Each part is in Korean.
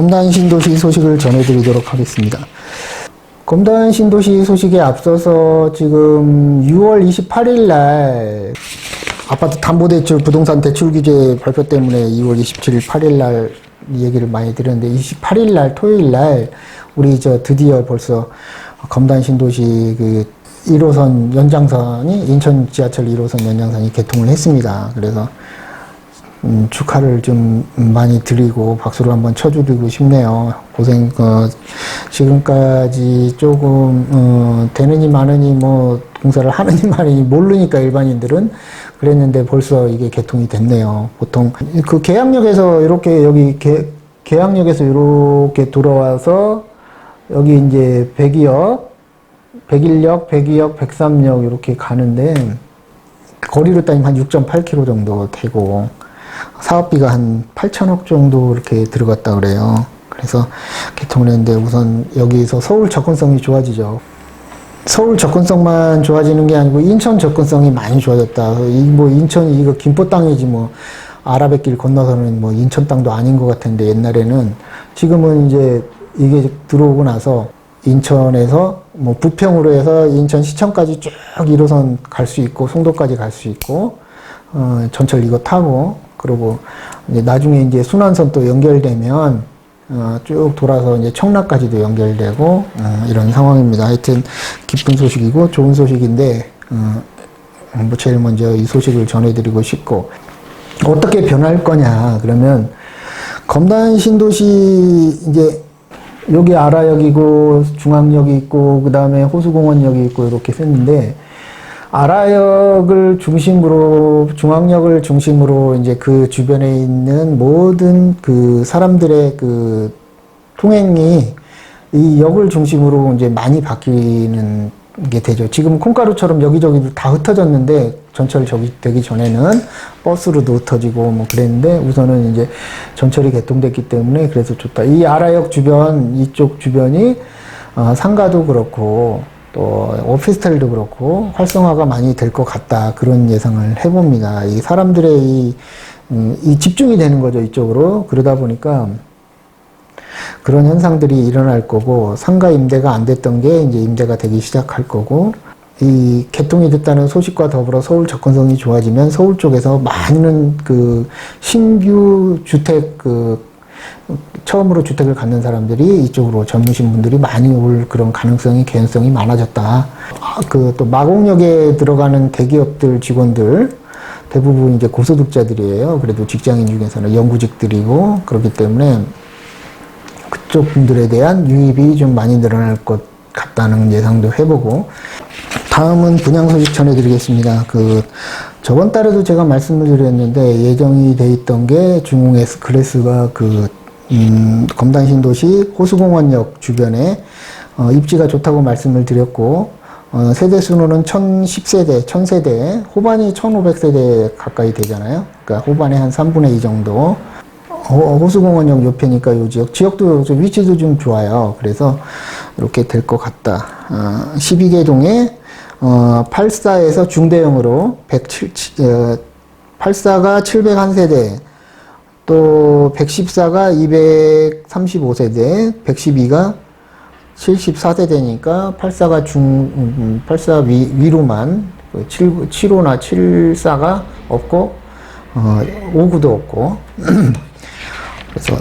검단 신도시 소식을 전해드리도록 하겠습니다. 검단 신도시 소식에 앞서서 지금 6월 28일 날 아파트 담보대출 부동산 대출 규제 발표 때문에 2월 27일 8일 날 얘기를 많이 드렸는데 28일 날 토요일 날 우리 저 드디어 벌써 검단 신도시 그 1호선 연장선이 인천 지하철 1호선 연장선이 개통을 했습니다. 그래서 음, 축하를 좀 많이 드리고 박수를 한번 쳐드리고 싶네요. 고생 어, 지금까지 조금 어, 되느니 마느니 뭐 공사를 하느니 마느니 모르니까 일반인들은 그랬는데 벌써 이게 개통이 됐네요. 보통 그 계양역에서 이렇게 여기 계, 계양역에서 이렇게 돌아와서 여기 이제 백이역, 백일역, 백이역, 백삼역 이렇게 가는데 거리로 따지면 한 6.8km 정도 되고 사업비가 한 8천억 정도 이렇게 들어갔다 그래요. 그래서 개통을 했는데 우선 여기서 서울 접근성이 좋아지죠. 서울 접근성만 좋아지는 게 아니고 인천 접근성이 많이 좋아졌다. 이뭐 인천이 이거 김포 땅이지 뭐 아라뱃길 건너서는 뭐 인천 땅도 아닌 것 같은데 옛날에는 지금은 이제 이게 들어오고 나서 인천에서 뭐 부평으로 해서 인천 시청까지 쭉 1호선 갈 수 있고 송도까지 갈 수 있고 어, 전철 이거 타고 그리고 이제 나중에 이제 순환선 또 연결되면 어, 쭉 돌아서 이제 청라까지도 연결되고 어, 이런 상황입니다. 하여튼 기쁜 소식이고 좋은 소식인데 어, 뭐 제일 먼저 이 소식을 전해드리고 싶고 어떻게 변할 거냐 그러면 검단 신도시 이제 여기 아라역이고 중앙역이 있고 그 다음에 호수공원역이 있고 이렇게 썼는데 아라역을 중심으로 중앙역을 중심으로 이제 그 주변에 있는 모든 그 사람들의 그 통행이 이 역을 중심으로 이제 많이 바뀌는 게 되죠. 지금 콩가루처럼 여기저기 다 흩어졌는데 전철 저기 되기 전에는 버스로도 흩어지고 뭐 그랬는데 우선은 이제 전철이 개통됐기 때문에 그래서 좋다. 이 아라역 주변 이쪽 주변이 어, 상가도 그렇고 또 오피스텔도 그렇고 활성화가 많이 될 것 같다 그런 예상을 해봅니다. 이 사람들의 이, 음, 이 집중이 되는 거죠 이쪽으로 그러다 보니까 그런 현상들이 일어날 거고 상가 임대가 안 됐던 게 이제 임대가 되기 시작할 거고 이 개통이 됐다는 소식과 더불어 서울 접근성이 좋아지면 서울 쪽에서 많은 그 신규 주택 그 처음으로 주택을 갖는 사람들이 이쪽으로 젊으신 분들이 많이 올 그런 가능성이 개연성이 많아졌다. 그 또 마곡역에 들어가는 대기업들 직원들 대부분 이제 고소득자들이에요. 그래도 직장인 중에서는 영구직들이고 그렇기 때문에 그쪽 분들에 대한 유입이 좀 많이 늘어날 것 같다는 예상도 해보고 다음은 분양 소식 전해드리겠습니다. 그 저번 달에도 제가 말씀을 드렸는데 예정이 돼 있던 게 중흥 S 클래스가 그 음, 검단 신도시 호수공원역 주변에 어, 입지가 좋다고 말씀을 드렸고 어, 세대 수로는 1010세대, 1000세대, 호반이 1500세대 가까이 되잖아요. 그러니까 호반의 한 3분의 2 정도. 호- 호수공원역 옆에니까 요 지역, 지역도 좀 위치도 좀 좋아요. 그래서 이렇게 될 것 같다. 어, 12개 동에 어, 84에서 중대형으로 107, 어, 84가 701세대, 또 114가 235세대, 112가 74세대니까 84가 중, 음, 84 위, 위로만, 7, 75나 74가 없고, 어, 59도 없고, 그래서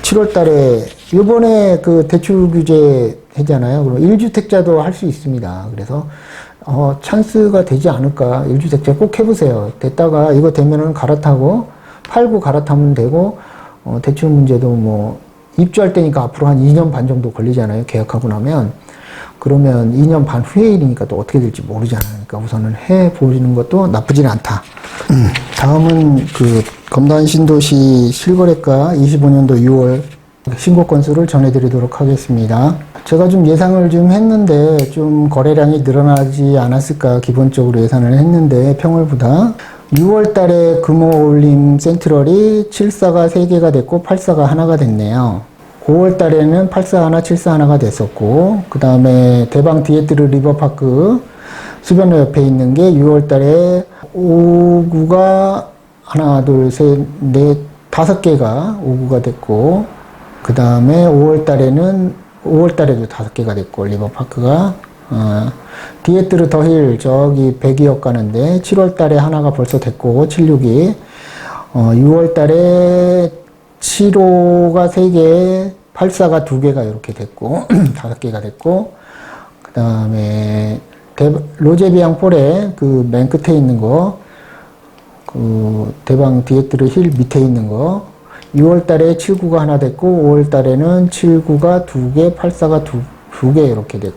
7월 달에, 이번에 그 대출 규제 했잖아요. 그럼 1주택자도 할 수 있습니다. 그래서, 어, 찬스가 되지 않을까. 1주택자 꼭 해보세요. 됐다가 이거 되면은 갈아타고, 팔고 갈아타면 되고, 어, 대출 문제도 뭐, 입주할 때니까 앞으로 한 2년 반 정도 걸리잖아요. 계약하고 나면. 그러면 2년 반 후의 일이니까 또 어떻게 될지 모르잖아요. 그러니까 우선은 해 보시는 것도 나쁘진 않다. 음, 다음은 그 검단 신도시 실거래가 25년도 6월 신고 건수를 전해드리도록 하겠습니다. 제가 좀 예상을 좀 했는데 좀 거래량이 늘어나지 않았을까 기본적으로 예상을 했는데 평월보다 6월 달에 금호 올림 센트럴이 74가 3개가 됐고 84가 하나가 됐네요. 5월 달에는 84 하나, 74 하나가 됐었고, 그 다음에 대방 디에트르 리버파크 수변로 옆에 있는 게 6월 달에 5구가 하나, 둘, 셋, 넷, 다섯 개가 5구가 됐고, 그 다음에 5월 달에는 5월 달에도 다섯 개가 됐고 리버파크가. 어, 디에트르 더힐 저기 백이역 가는데 7월 달에 하나가 벌써 됐고 76이. 어, 6월 달에 7호가 3개 84가 2개가 이렇게 됐고 다섯 개가 됐고 그 다음에 로제비앙 폴에 그 맨 끝에 있는 거 그 대방 디에트르 힐 밑에 있는 거 6월 달에 79가 하나 됐고 5월 달에는 79가 두 개, 84가 두, 두개 이렇게 됐고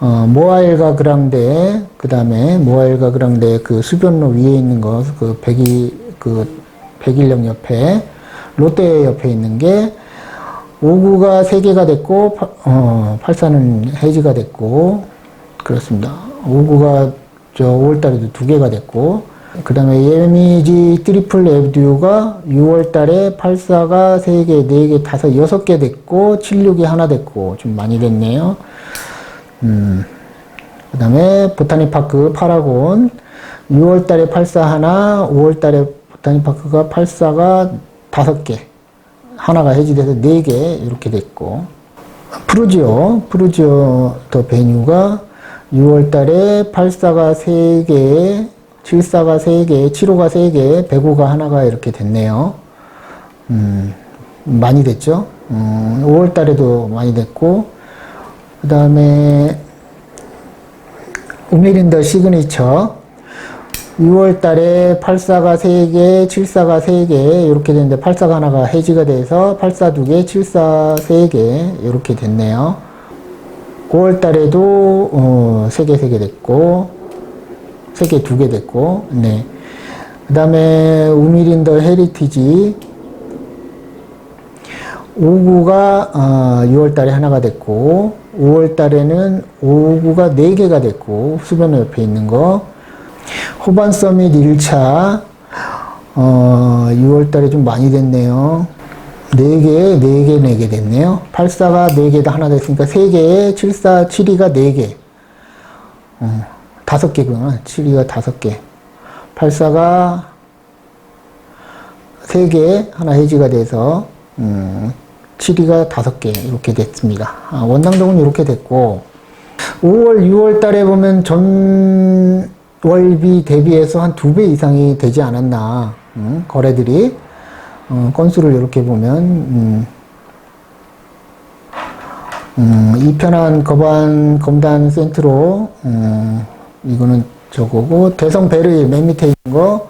어, 모아일가 그랑데 그다음에 모아일가 그랑데 그 수변로 위에 있는 거그 백이 그 백일령 옆에 롯데 옆에 있는 게 5구가 3개가 됐고 파- 어, 84는 해지가 됐고 그렇습니다. 5구가 저 5월 달에도 두 개가 됐고 그 다음에 예미지 트리플 에브듀가 6월 달에 84가 3개, 4개, 5, 6개 됐고 76이 하나 됐고 좀 많이 됐네요. 음. 그 다음에 보타니 파크 파라곤 6월 달에 84 하나, 5월 달에 보타니 파크가 84가 5개, 하나가 해지돼서 4개 이렇게 됐고 프루지오, 프루지오 더 베뉴가 6월 달에 84가 3개, 74가 3개, 75가 3개, 105가 하나가 이렇게 됐네요. 음, 많이 됐죠? 음, 5월 달에도 많이 됐고, 그 다음에 우메린더 시그니처 6월 달에 84가 3개, 74가 3개 이렇게 됐는데 84가 하나가 해지가 돼서 84 2개, 74 3개 이렇게 됐네요. 5월 달에도 어, 3개, 3개 됐고 3개, 2개 됐고 네. 그 다음에 우미린더 헤리티지 5구가 6월 달에 하나가 됐고 5월 달에는 5구가 4개가 됐고 수변 옆에 있는 거 호반 서밋 1차 어, 6월 달에 좀 많이 됐네요. 4개, 4개, 4개 됐네요. 84가 4개 다 하나 됐으니까 3개, 74, 72가 4개. 어, 5개구나. 72가 5개. 84가 3개, 하나 해지가 돼서, 음, 7위가 5개, 이렇게 됐습니다. 아, 원당동은 이렇게 됐고, 5월, 6월 달에 보면 전월비 대비해서 한 두 배 이상이 되지 않았나, 음, 거래들이. 어, 건수를 이렇게 보면, 음, 음, 이편한 거반 검단 센트로, 음, 이거는 저거고, 대성 베르일 맨 밑에 있는 거,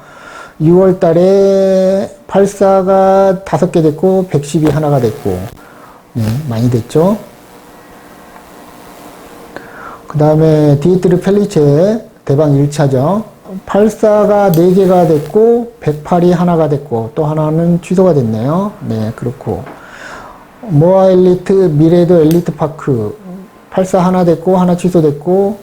6월 달에 84가 5개 됐고, 110이 하나가 됐고, 네, 많이 됐죠. 그 다음에 디에트르 펠리체 대방 1차죠. 84가 4개가 됐고 108이 하나가 됐고 또 하나는 취소가 됐네요. 네, 그렇고 모아 엘리트 미래도 엘리트 파크 84 하나 됐고 하나 취소됐고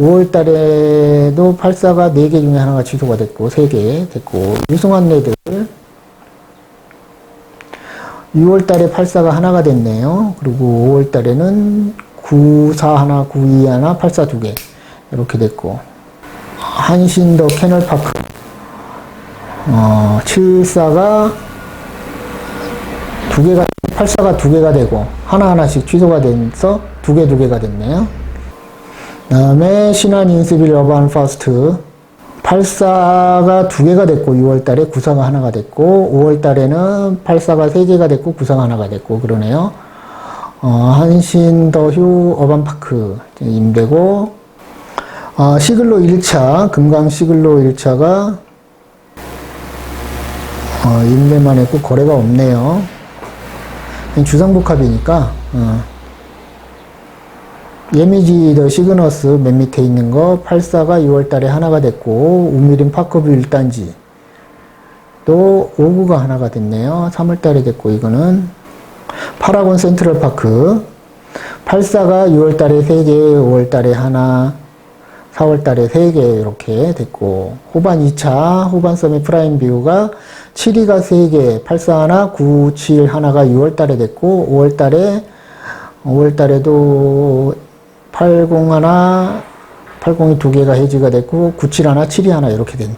5월 달에도 84가 4개 중에 하나가 취소가 됐고 3개 됐고 유승환 레드 6월 달에 84가 하나가 됐네요. 그리고 5월 달에는 94 하나, 92 하나, 84 두 개. 이렇게 됐고. 한신더 캐널파크. 어, 74가 두 개가, 84가 두 개가 되고, 하나하나씩 취소가 돼서 두 개, 두 개가 됐네요. 그 다음에 신한 인스빌 어반 퍼스트. 84가 두 개가 됐고 6월 달에 94가 하나가 됐고 5월 달에는 84가 세 개가 됐고 94가 하나가 됐고 그러네요. 어, 한신 더휴 어반파크 임대고 어, 시글로 1차 금강 시글로 1차가 어, 임대만 했고 거래가 없네요. 주상복합이니까 어. 예미지 더 시그너스 맨 밑에 있는 거 84가 6월 달에 하나가 됐고 우미린 파커뷰 1단지 또 5구가 하나가 됐네요. 3월 달에 됐고 이거는 파라곤 센트럴 파크 84가 6월 달에 3개, 5월 달에 하나, 4월 달에 3개 이렇게 됐고 호반 2차 호반 서밋 프라임 뷰가 7위가 3개, 84 하나, 97 하나가 6월 달에 됐고 5월 달에 5월 달에도 80 하나, 80이 두 개가 해지가 됐고, 97 하나, 7이 하나 이렇게 된.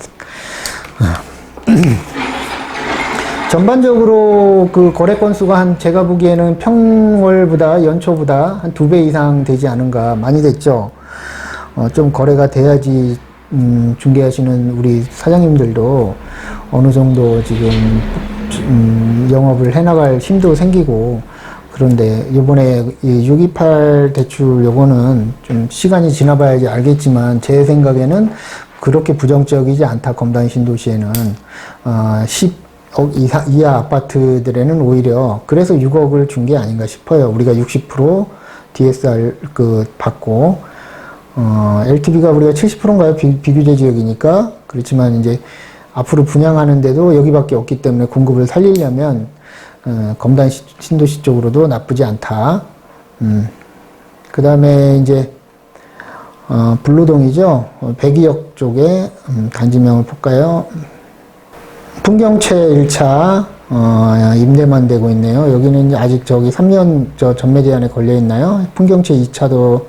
전반적으로 그 거래 건수가 한 제가 보기에는 평월보다 연초보다 한 두 배 이상 되지 않은가 많이 됐죠. 어, 좀 거래가 돼야지 음, 중개하시는 우리 사장님들도 어느 정도 지금 음, 영업을 해나갈 힘도 생기고 그런데 이번에 이628 대출 요거는 좀 시간이 지나봐야지 알겠지만 제 생각에는 그렇게 부정적이지 않다 검단 신도시에는 어, 10억 이하, 이하 아파트들에는 오히려 그래서 6억을 준 게 아닌가 싶어요. 우리가 60% DSR 그 받고 어, LTV가 우리가 70%인가요? 비, 비규제 지역이니까. 그렇지만 이제 앞으로 분양하는데도 여기밖에 없기 때문에 공급을 살리려면 어, 검단 시- 신도시 쪽으로도 나쁘지 않다. 음. 그 다음에 이제 어, 블루동이죠. 어, 백이역 쪽에 음, 단지명을 볼까요? 풍경채 1차 어, 임대만 되고 있네요. 여기는 아직 저기 3년 저 전매 제한에 걸려 있나요? 풍경채 2차도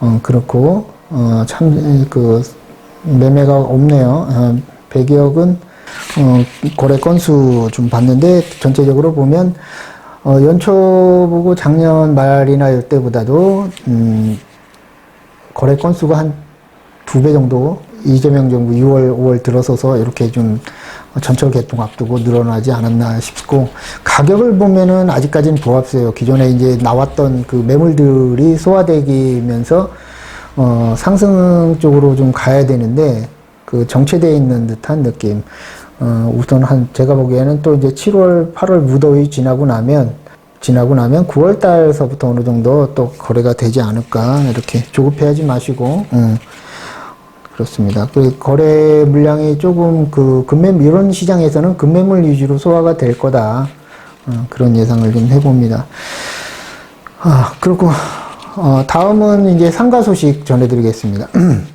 어, 그렇고 어, 참그 매매가 없네요. 어, 100여억은 어, 거래 건수 좀 봤는데 전체적으로 보면 어, 연초 보고 작년 말이나 이때보다도 음, 거래 건수가 한 두 배 정도 이재명 정부 6월, 5월 들어서서 이렇게 좀 전철 개통 앞두고 늘어나지 않았나 싶고 가격을 보면은 아직까지는 부합세요. 기존에 이제 나왔던 그 매물들이 소화되기면서 어, 상승 쪽으로 좀 가야 되는데 그 정체되어 있는 듯한 느낌. 어, 우선 한 제가 보기에는 또 이제 7월, 8월 무더위 지나고 나면 지나고 나면 9월 달서부터 어느 정도 또 거래가 되지 않을까 이렇게 조급해하지 마시고 음, 그렇습니다. 그 거래 물량이 조금 그 금매 이런 시장에서는 금매물 위주로 소화가 될 거다 어, 그런 예상을 좀 해봅니다. 아 그리고 어, 다음은 이제 상가 소식 전해드리겠습니다.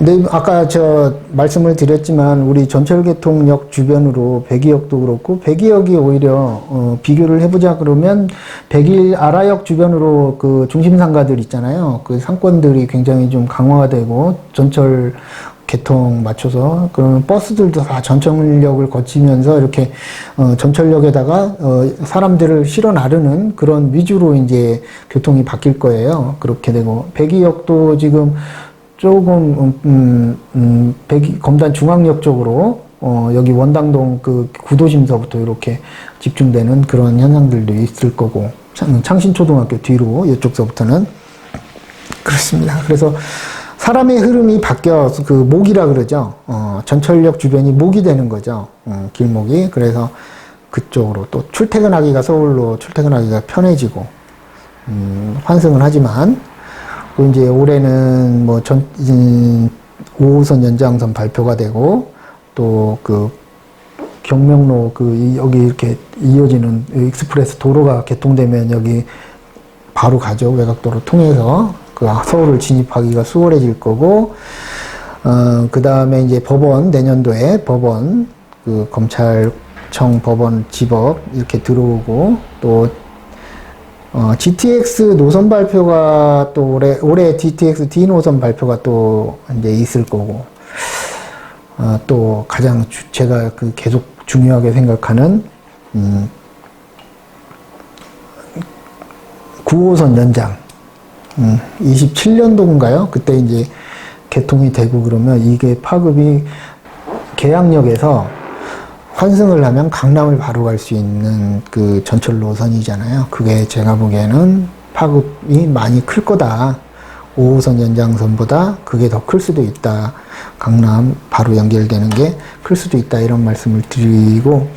네, 아까 저 말씀을 드렸지만 우리 전철개통역 주변으로 백이역도 그렇고 백이역이 오히려 어, 비교를 해보자 그러면 백일 아라역 주변으로 그 중심 상가들 있잖아요. 그 상권들이 굉장히 좀 강화가 되고 전철 개통 맞춰서 그러면 버스들도 다 전철역을 거치면서 이렇게 어, 전철역에다가 어, 사람들을 실어 나르는 그런 위주로 이제 교통이 바뀔 거예요. 그렇게 되고 백이역도 지금 조금 음, 음, 음, 백이 검단 중앙역 쪽으로 어, 여기 원당동 그 구도심서부터 이렇게 집중되는 그런 현상들도 있을 거고 창- 창신초등학교 뒤로 이쪽서부터는 그렇습니다. 그래서 사람의 흐름이 바뀌어 그 목이라 그러죠. 어, 전철역 주변이 목이 되는 거죠. 어, 길목이 그래서 그쪽으로 또 출퇴근하기가 서울로 출퇴근하기가 편해지고 음, 환승은 하지만 또 이제 올해는 뭐 전, 음, 5호선 연장선 발표가 되고 또 그 경명로 그 이- 여기 이렇게 이어지는 익스프레스 도로가 개통되면 여기 바로 가죠. 외곽도로 통해서 그 서울을 진입하기가 수월해질 거고 어, 그 다음에 이제 법원 내년도에 법원 그 검찰청 법원 지법 이렇게 들어오고 또 어, GTX 노선 발표가 또 올해, 올해 GTX D 노선 발표가 또 이제 있을 거고, 어, 또 가장 주- 제가 그 계속 중요하게 생각하는, 음, 9호선 연장, 음, 27년도인가요? 그때 이제 개통이 되고 그러면 이게 파급이 계양역에서 환승을 하면 강남을 바로 갈 수 있는 그 전철 노선이잖아요. 그게 제가 보기에는 파급이 많이 클 거다. 5호선 연장선보다 그게 더 클 수도 있다. 강남 바로 연결되는 게 클 수도 있다. 이런 말씀을 드리고,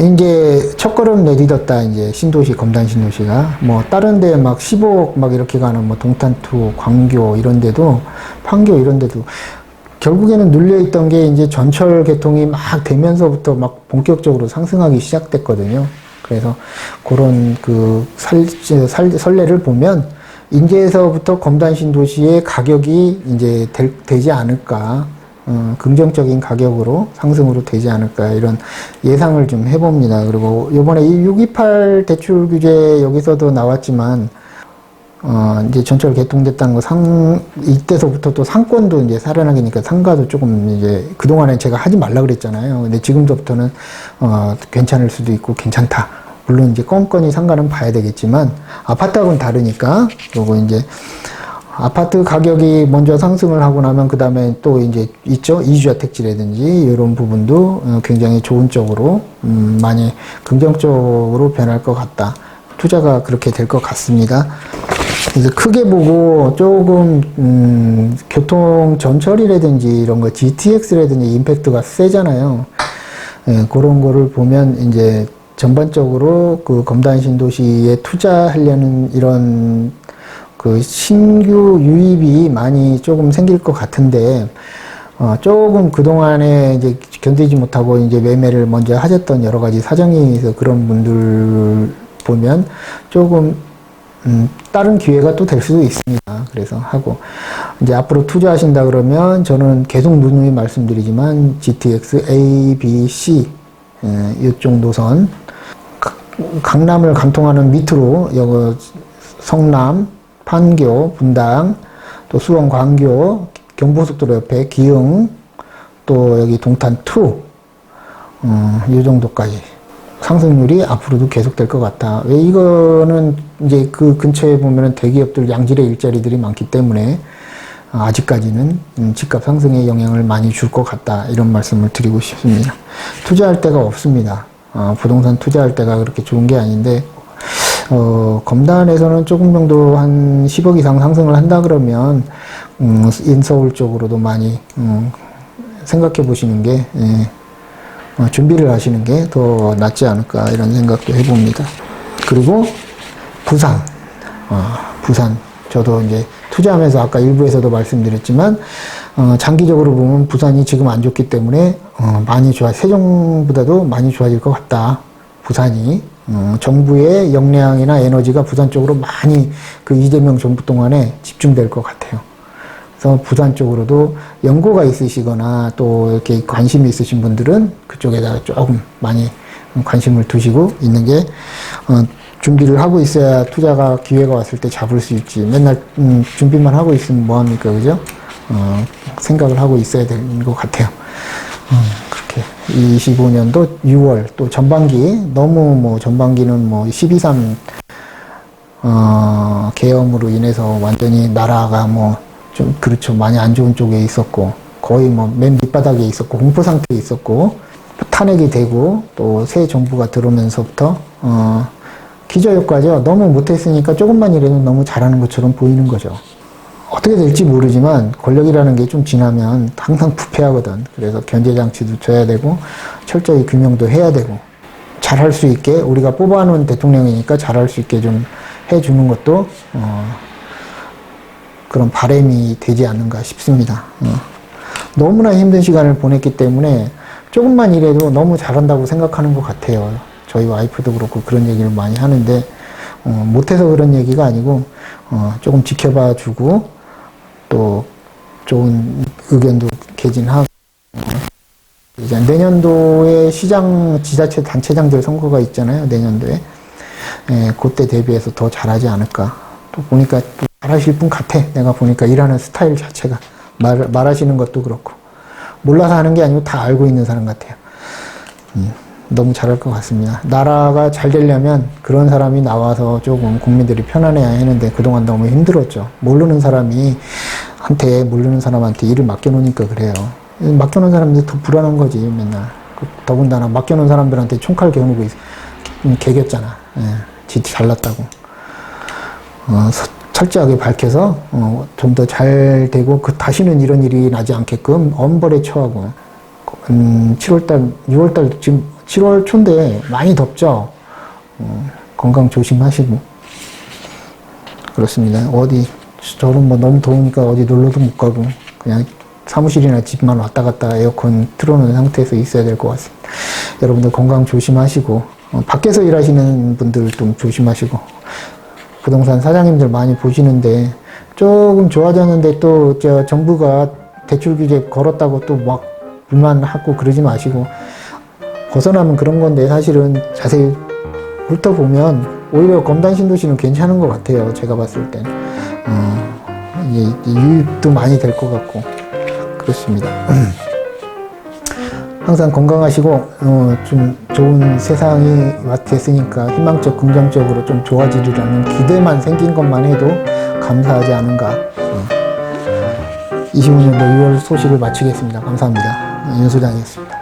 이제 첫걸음 내딛었다. 이제 신도시, 검단 신도시가. 뭐, 다른 데 막 15억 막 이렇게 가는 뭐 동탄투, 광교 이런 데도, 판교 이런 데도 결국에는 눌려 있던 게 이제 전철 개통이 막 되면서부터 막 본격적으로 상승하기 시작됐거든요. 그래서 그런 그 살, 살, 설레를 보면 인제에서부터 검단 신 도시의 가격이 이제 될, 되지 않을까. 어, 긍정적인 가격으로 상승으로 되지 않을까 이런 예상을 좀 해봅니다. 그리고 이번에 이628 대출 규제 여기서도 나왔지만 어, 이제 전철 개통됐다는 거 상, 이때서부터 또 상권도 이제 살아나게 되니까 상가도 조금 이제 그동안에 제가 하지 말라 그랬잖아요. 근데 지금부터는, 어, 괜찮을 수도 있고 괜찮다. 물론 이제 건건이 상가는 봐야 되겠지만 아파트하고는 다르니까 그리고 이제 아파트 가격이 먼저 상승을 하고 나면 그 다음에 또 이제 있죠 이주자택지라든지 이런 부분도 어, 굉장히 좋은 쪽으로 음, 많이 긍정적으로 변할 것 같다. 투자가 그렇게 될 것 같습니다. 그래서 크게 보고 조금 음, 교통 전철이라든지 이런 거 GTX라든지 임팩트가 세잖아요. 예, 그런 거를 보면 이제 전반적으로 그 검단 신도시에 투자하려는 이런 그 신규 유입이 많이 조금 생길 것 같은데 어, 조금 그동안에 이제 견디지 못하고 이제 매매를 먼저 하셨던 여러 가지 사정이 있어 그런 분들 보면 조금 음, 다른 기회가 또 될 수도 있습니다. 그래서 하고 이제 앞으로 투자하신다 그러면 저는 계속 누누이 말씀드리지만 GTX A, B, C 예, 이쪽 노선 가- 강남을 관통하는 밑으로 여기 성남, 판교, 분당, 또 수원, 광교, 경부고속도로 옆에 기흥, 또 여기 동탄 2, 어, 이 정도까지 상승률이 앞으로도 계속될 것 같다. 왜 이거는 이제 그 근처에 보면은 대기업들 양질의 일자리들이 많기 때문에 아직까지는 음, 집값 상승에 영향을 많이 줄 것 같다. 이런 말씀을 드리고 싶습니다. 투자할 데가 없습니다. 어, 부동산 투자할 때가 그렇게 좋은 게 아닌데, 어, 검단에서는 조금 정도 한 10억 이상 상승을 한다 그러면, 음, 인서울 쪽으로도 많이, 음, 생각해 보시는 게, 예, 어, 준비를 하시는 게 더 낫지 않을까 이런 생각도 해봅니다. 그리고 부산, 어, 부산. 저도 이제 투자하면서 아까 일부에서도 말씀드렸지만 어, 장기적으로 보면 부산이 지금 안 좋기 때문에 어, 많이 좋아 세종보다도 많이 좋아질 것 같다. 부산이 어, 정부의 역량이나 에너지가 부산 쪽으로 많이 그 이재명 정부 동안에 집중될 것 같아요. 그래서 부산 쪽으로도 연고가 있으시거나 또 이렇게 관심이 있으신 분들은 그쪽에다가 조금 많이 관심을 두시고 있는 게 어, 준비를 하고 있어야 투자가 기회가 왔을 때 잡을 수 있지. 맨날 음, 준비만 하고 있으면 뭐 합니까, 그죠? 어, 생각을 하고 있어야 되는 것 같아요. 음, 그렇게 25년도 6월 또 전반기 너무 뭐 전반기는 뭐 12.3 어, 계엄으로 인해서 완전히 나라가 뭐 좀 그렇죠. 많이 안 좋은 쪽에 있었고 거의 뭐 맨 밑바닥에 있었고 공포 상태에 있었고 탄핵이 되고 또 새 정부가 들어오면서부터 어, 기저효과죠. 너무 못했으니까 조금만 이래도 너무 잘하는 것처럼 보이는 거죠. 어떻게 될지 모르지만 권력이라는 게 좀 지나면 항상 부패하거든. 그래서 견제장치도 줘야 되고 철저히 규명도 해야 되고 잘할 수 있게 우리가 뽑아놓은 대통령이니까 잘할 수 있게 좀 해주는 것도 어, 그런 바램이 되지 않는가 싶습니다. 어. 너무나 힘든 시간을 보냈기 때문에 조금만 일해도 너무 잘한다고 생각하는 것 같아요. 저희 와이프도 그렇고 그런 얘기를 많이 하는데 어, 못해서 그런 얘기가 아니고 어, 조금 지켜봐 주고 또 좋은 의견도 개진하고 이제 내년도에 시장 지자체 단체장들 선거가 있잖아요. 내년도에 예, 그때 대비해서 더 잘하지 않을까. 또 보니까 또 잘하실 분 같아. 내가 보니까 일하는 스타일 자체가 말 말하시는 것도 그렇고 몰라서 하는 게 아니고 다 알고 있는 사람 같아요. 음, 너무 잘할 것 같습니다. 나라가 잘 되려면 그런 사람이 나와서 조금 국민들이 편안해야 하는데 그동안 너무 힘들었죠. 모르는 사람이 한테 모르는 사람한테 일을 맡겨놓으니까 그래요. 맡겨놓은 사람들 더 불안한 거지 맨날. 그 더군다나 맡겨놓은 사람들한테 총칼 겨누고 있, 음, 개겼잖아. 예, 지 잘났다고. 어, 서- 철저하게 밝혀서 어, 좀 더 잘 되고 그 다시는 이런 일이 나지 않게끔 엄벌에 처하고 음, 7월달, 6월달 지금 7월 초인데 많이 덥죠. 어, 건강 조심하시고 그렇습니다. 어디 저는 뭐 너무 더우니까 어디 놀러도 못 가고 그냥 사무실이나 집만 왔다 갔다 에어컨 틀어놓은 상태에서 있어야 될 것 같습니다. 여러분들 건강 조심하시고 어, 밖에서 일하시는 분들 좀 조심하시고 부동산 사장님들 많이 보시는데 조금 좋아졌는데 또 저 정부가 대출 규제 걸었다고 또 막 불만하고 그러지 마시고 벗어나면 그런 건데 사실은 자세히 훑어보면 오히려 검단 신도시는 괜찮은 것 같아요. 제가 봤을 땐. 어, 유입도 많이 될 것 같고 그렇습니다. 항상 건강하시고 어, 좀 좋은 세상이 됐으니까 희망적 긍정적으로 좀 좋아지리라는 기대만 생긴 것만 해도 감사하지 않은가. 어. 25년도 6월 소식을 마치겠습니다. 감사합니다. 윤소장이었습니다.